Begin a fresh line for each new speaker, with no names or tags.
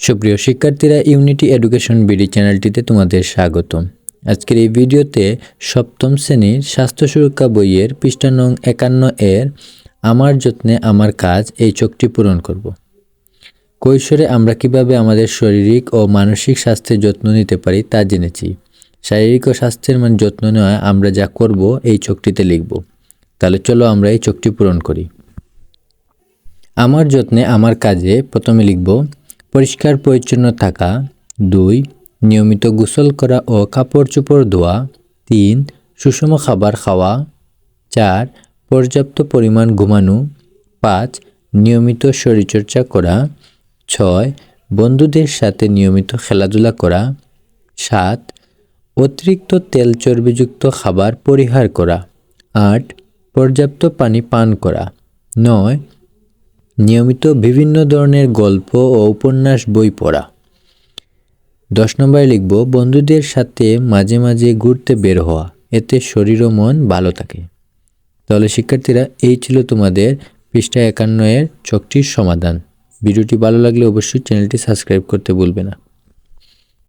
সুপ্রিয় শিক্ষার্থীরা unity education BD চ্যানেলটিতে তোমাদের স্বাগতম। আজকের এই ভিডিওতে সপ্তম শ্রেণির স্বাস্থ্য সুরক্ষা বইয়ের পৃষ্ঠা একান্ন এর আমার যত্নে আমার কাজ এই চোখটি পূরণ করব। কৈশোরে আমরা কীভাবে আমাদের শারীরিক ও মানসিক স্বাস্থ্যের যত্ন নিতে পারি তা জেনেছি। শারীরিক ও স্বাস্থ্যের মান যত্ন নেওয়া আমরা যা করব এই চোখটিতে লিখব। তাহলে চলো আমরা এই চোখটি পূরণ করি। আমার যত্নে আমার কাজে প্রথমে লিখব পরিষ্কার পরিচ্ছন্ন থাকা। দুই, নিয়মিত গোসল করা ও কাপড় চোপড় ধোয়া। তিন, সুষম খাবার খাওয়া। চার, পর্যাপ্ত পরিমাণ ঘুমানো। পাঁচ, নিয়মিত শরীরচর্চা করা। ছয়, বন্ধুদের সাথে নিয়মিত খেলাধুলা করা। সাত, অতিরিক্ত তেল চর্বিযুক্ত খাবার পরিহার করা। আট, পর্যাপ্ত পানি পান করা। নয় নিয়মিত বিভিন্ন ধরনের গল্প ও উপন্যাস বই পড়া। দশ নম্বরে লিখব, বন্ধুদের সাথে মাঝে মাঝে ঘুরতে বের হওয়া, এতে শরীর ও মন ভালো থাকে। তাহলে শিক্ষার্থীরা, এই ছিল তোমাদের পৃষ্ঠা একান্ন এর চকটির সমাধান। ভিডিওটি ভালো লাগলে অবশ্যই চ্যানেলটি সাবস্ক্রাইব করতে ভুলবে না।